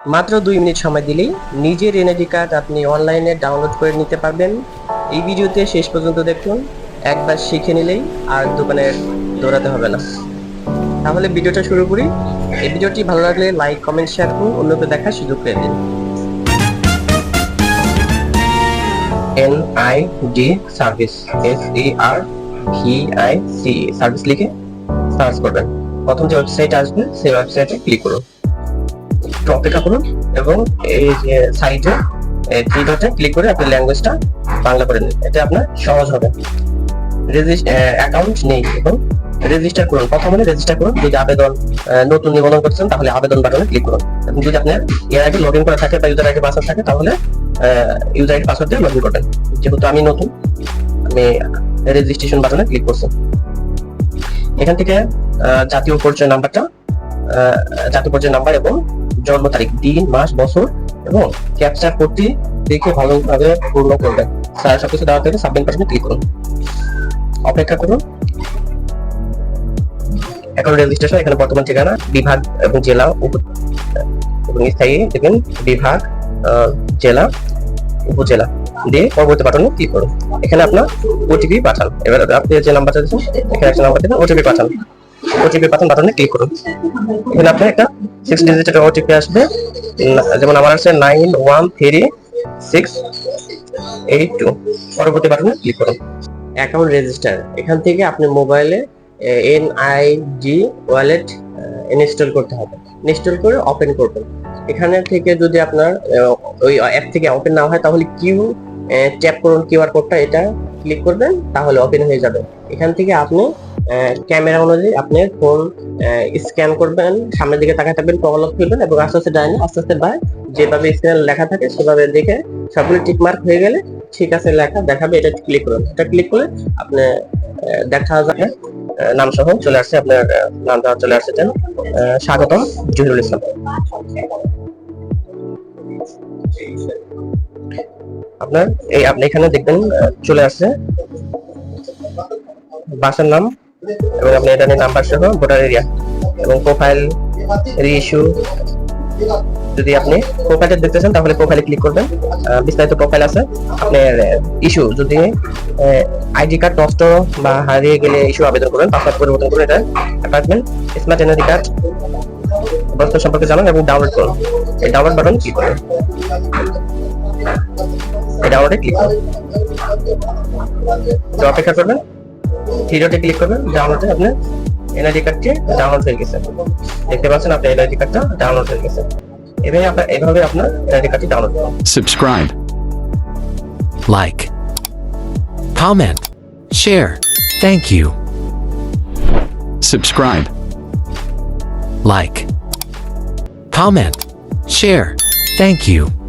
মাত্র দুই মিনিট সময় দিলেই নিজের এনআইডি কার্ড আপনি অনলাইনে ডাউনলোড করে নিতে পারবেন। এই ভিডিওতে শেষ পর্যন্ত দেখুন, একবার শিখে নিলেই আর দোকানে দৌড়াতে হবে না। তাহলে ভিডিওটা শুরু করি। এই ভিডিওটি ভালো লাগলে লাইক কমেন্ট শেয়ার করুন, অন্যকে দেখার সুযোগ করে দিন। D service S E R V I C service লিখে সার্চ করবেন। প্রথম যে ওয়েবসাইট আসবে, সেই ওয়েবসাইটে ক্লিক করুন। একটু অপেক্ষা করুন এবং এই যে সাইডে থ্রি ডটে ক্লিক করে আপনি ল্যাঙ্গুয়েজটা বাংলা করে নিন এটা আপনার সহজ হবে। অ্যাকাউন্ট নেই এবং রেজিস্টার করুন। প্রথমে রেজিস্টার করুন। যদি আবেদন নতুন নিবন্ধন করছেন, তাহলে আবেদন বাটনে ক্লিক করুন। এবং যদি আপনার এর আগে লগ ইন করা থাকে বা ইউজার আইডি পাসওয়ার্ড থাকে, তাহলে ইউজার আইডি পাসওয়ার্ড দিয়ে লগ ইন করবেন। যেহেতু আমি নতুন, আমি রেজিস্ট্রেশন বাটনে ক্লিক করছি। এখান থেকে জাতীয় পরিচয় নাম্বারটা জাতীয় পরিচয় নাম্বার এবং জন্ম তারিখ, দিন, মাস, বছর এবং ক্যাপচার কোডটি দেখে ভালোভাবে পূর্ণ করবেন। স্যার, সবকিছু দেওয়া থেকে সাবমিট বাটনে ক্লিক করুন। অপেক্ষা করুন। এখন রেজিস্ট্রেশন এখানে বর্তমান ঠিকানা, বিভাগ এবং জেলা এবং স্থায়ী দেখবেন বিভাগ জেলা, উপজেলা। দিয়ে পরবর্তী বাটনে ক্লিক করুন। এখানে আপনার ওটিপি পাঠান। এবার আপনি যে নাম্বারটা দিচ্ছেন, এখানে একটা নাম্বার দেবেন ওটিপি পাঠান। ওটিপি পাঠান বাটনে ক্লিক করুন। এখানে আপনার একটা সিক্স ডিজিটের ওটিপি আসবে। যেমন আমার আছে nine one three six eight two পরবর্তী বাটনে ক্লিক করুন। অ্যাকাউন্ট রেজিস্টার এখান থেকে আপনি মোবাইলে N I D wallet install করতে হবে। ইনস্টল করে ওপেন করবেন। এখানে থেকে যদি আপনার ওই অ্যাপ থেকে ওপেন না হয়, তাহলে কিউ ট্যাপ করুন কিউআর কোডটা এটা ক্লিক করবেন, তাহলে ওপেন হয়ে যাবে। এখান থেকে আপনি ক্যামেরা অনুযায়ী আপনি ফোন স্ক্যান করবেন, সামনের দিকে তাকায় থাকবেন প্রবলক ফেলবেন এবং আস্তে আস্তে ডাইনে আস্তে আস্তে বাই, যেভাবে স্ক্যান লেখা থাকে সেভাবে দেখে সবগুলো টিক মার্ক হয়ে গেলে ঠিক আছে লেখা দেখাবে, এটা ক্লিক করুন। এটা ক্লিক করলে আপনি দেখা যাবে নাম সহ চলে আসছে আপনার নাম নামটা চলে আসছে স্বাগতম, জহিরুল ইসলাম। আপনার, এই আপনি এখানে দেখবেন চলে আসছে, বাসার নাম এবং আপনি এটা নাম্বার সহ ভোটার এরিয়া এবং প্রোফাইল রিইস্যু যদি আপনি প্রোফাইলটা চান, তাহলে প্রোফাইলে ক্লিক করবেন। বিস্তারিত প্রোফাইল আছে। আপনার ইস্যু যদি আইডি কার্ড নষ্ট বা হারিয়ে গেলে ইস্যু আবেদন করবেন পাসওয়ার্ড পরিবর্তন করুন এটা অ্যাপার্টমেন্ট স্মার্ট এনার্জি কার্ড বস্তু সম্পর্কে জানুন এবং ডাউনলোড করুন। এই ডাউনলোড বাটন ক্লিক করুন এই ডাউনলোডে ক্লিক করুন। তো অপেক্ষা করবেন। থ্রিডটে ক্লিক করবেন ডাউনলোডে আপনার এনআইডি কার্ডটি ডাউনলোড হয়ে গেছে দেখতে পাচ্ছেন আপনার এনআইডি কার্ডটা ডাউনলোড হয়ে গেছে এভাবে আপনার এভাবে আপনার এনআইডি কার্ডটি ডাউনলোড করুন subscribe, like, comment, share. Thank you. Subscribe, like, comment, share. Thank you.